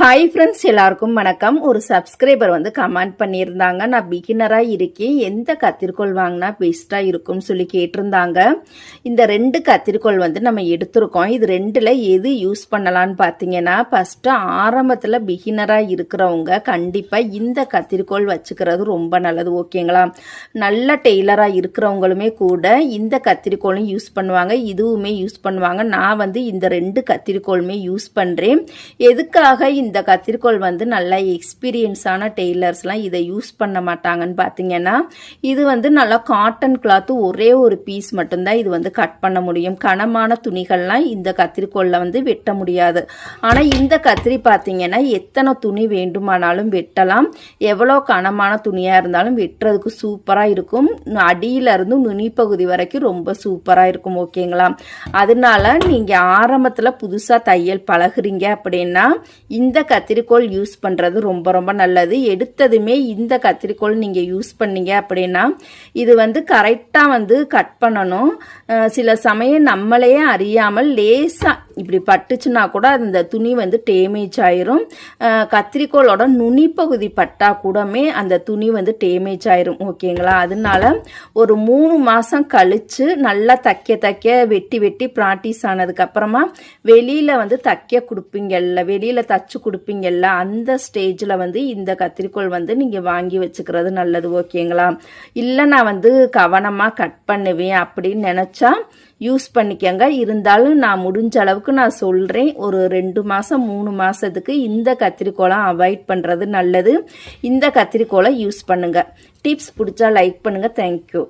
Hi friends எல்லாருக்கும் வணக்கம். ஒரு சப்ஸ்கிரைபர் வந்து கமெண்ட் பண்ணியிருந்தாங்க. நான் பிகினராக இருக்கேன் எந்த கத்திரிக்கோள் வாங்கினா பெஸ்ட்டாக இருக்கும்னு சொல்லி கேட்டிருந்தாங்க. இந்த ரெண்டு கத்திரிக்கோள் வந்து நம்ம எடுத்திருக்கோம். இது ரெண்டில் எது யூஸ் பண்ணலான்னு பார்த்தீங்கன்னா ஃபஸ்ட்டு ஆரம்பத்தில் பிகினராக இருக்கிறவங்க கண்டிப்பாக இந்த கத்திரிக்கோள் வச்சுக்கிறது ரொம்ப நல்லது ஓகேங்களா நல்ல டெய்லராக இருக்கிறவங்களுமே கூட இந்த கத்திரிக்கோளும் யூஸ் பண்ணுவாங்க. இதுவுமே யூஸ் பண்ணுவாங்க. நான் வந்து இந்த ரெண்டு கத்திரிக்கோளுமே யூஸ் பண்ணுறேன் எதுக்காக இந்த கத்திரிக்கோள் வந்து நல்லா எக்ஸ்பீரியன்ஸான டெய்லர்ஸ்லாம் இதை யூஸ் பண்ண மாட்டாங்கன்னு பார்த்தீங்கன்னா இது வந்து நல்லா காட்டன் கிளாத்து ஒரே ஒரு பீஸ் மட்டும்தான் இது வந்து கட் பண்ண முடியும். கனமான துணிகள்லாம் இந்த கத்திரிக்கோளில் வந்து வெட்ட முடியாது. ஆனால் இந்த கத்திரி பார்த்தீங்கன்னா எத்தனை துணி வேண்டுமானாலும் வெட்டலாம். எவ்வளோ கனமான துணியாக இருந்தாலும் வெட்டுறதுக்கு சூப்பராக இருக்கும். அடியிலிருந்து நுனிப்பகுதி வரைக்கும் ரொம்ப சூப்பராக இருக்கும் ஓகேங்களா? அதனால நீங்கள் ஆரம்பத்தில் புதுசாக தையல் பழகுறீங்க அப்படின்னா இந்த இந்த கத்திரிக்கோள் யூஸ் பண்ணுறது ரொம்ப ரொம்ப நல்லது. எடுத்ததுமே இந்த கத்திரிக்கோள் நீங்கள் யூஸ் பண்ணீங்க அப்படின்னா இது வந்து கரெக்டாக வந்து கட் பண்ணணும். சில சமயம் நம்மளையே அறியாமல் லேசாக இப்படி பட்டுச்சுன்னா கூட அந்த துணி வந்து டேமேஜ் ஆயிரும். கத்திரிக்கோளோட நுனி பகுதி பட்டா கூடமே அந்த துணி வந்து டேமேஜ் ஆயிரும். ஓகேங்களா? அதனால ஒரு மூணு மாதம் கழித்து நல்லா தைக்க தைக்க வெட்டி வெட்டி ப்ராக்டிஸ் ஆனதுக்கப்புறமா வெளியில் வந்து தைக்க கொடுப்பீங்கல்ல வெளியில் தச்சு கொடுப்பீங்கல்ல அந்த ஸ்டேஜில் வந்து இந்த கத்திரிக்கோள் வந்து நீங்கள் வாங்கி வச்சுக்கிறது நல்லது. ஓகேங்களா? இல்லை நான் வந்து கவனமாக கட் பண்ணுவேன் அப்படின்னு நினச்சா யூஸ் பண்ணிக்கங்க. இருந்தாலும் நான் முடிஞ்ச அளவுக்கு நான் சொல்கிறேன் ஒரு ரெண்டு மாதம் மூணு மாதத்துக்கு இந்த கத்திரிக்கோளம் அவாய்ட் பண்ணுறது நல்லது. இந்த கத்திரிக்கோளை யூஸ் பண்ணுங்கள் டிப்ஸ் பிடிச்சா லைக் பண்ணுங்கள் தேங்க்யூ